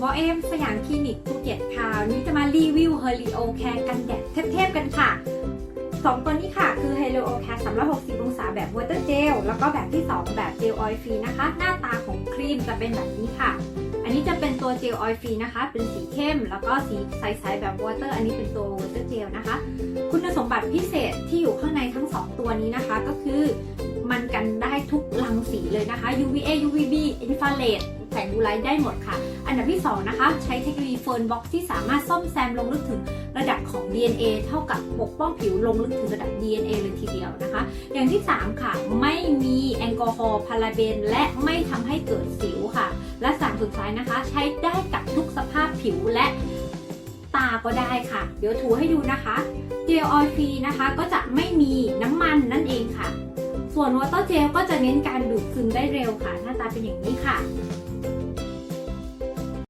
หมอเอมสยามคลินิกภูเก็ตค่ะวันนี้จะมารีวิว h e r i o Care กันแดดเทพๆกันค่ะสองตัวนี้ค่ะคือ h e r i o Care 360 องศาแบบ Water Gel แล้วก็แบบที่ 2 แบบ Gel Oil Free นะคะ หน้าตาของครีมจะเป็นแบบนี้ค่ะ อันนี้จะเป็นตัว Gel Oil Free นะคะ เป็นสีเข้ม แล้วก็สีใสๆแบบ Water อันนี้เป็นตัว Water Gel นะคะ คุณสมบัติพิเศษที่อยู่ข้างในทั้ง 2 ตัวนี้นะคะก็คือมันกันได้ทุกรังสีเลยนะคะ UVA UVB Infrared แส ง blue light ได้หมดค่ะ อันดับที่ 2 นะคะ ใช้เทคโนโลยีเฟิร์นบ็อกที่สามารถซ่อมแซมลงลึกถึงระดับของ DNA เท่ากับปกป้องผิวลงลึกถึงระดับ DNA เลยทีเดียวนะคะ อย่างที่ 3 ค่ะ ไม่มีแอลกอฮอล์พาราเบน และไม่ทำให้เกิดสิวค่ะ และสามสุดท้ายนะคะ ใช้ได้กับทุกสภาพผิวและตาก็ได้ค่ะ เดี๋ยวถูให้ดูนะคะเจลออยล์ฟรีนะคะก็จะไม่มีน้ำมันนั่นเองค่ะ ส่วนวอเตอร์เจลก็จะเน้นการดูดซึมได้เร็วค่ะ หน้าตาเป็นอย่างนี้ค่ะ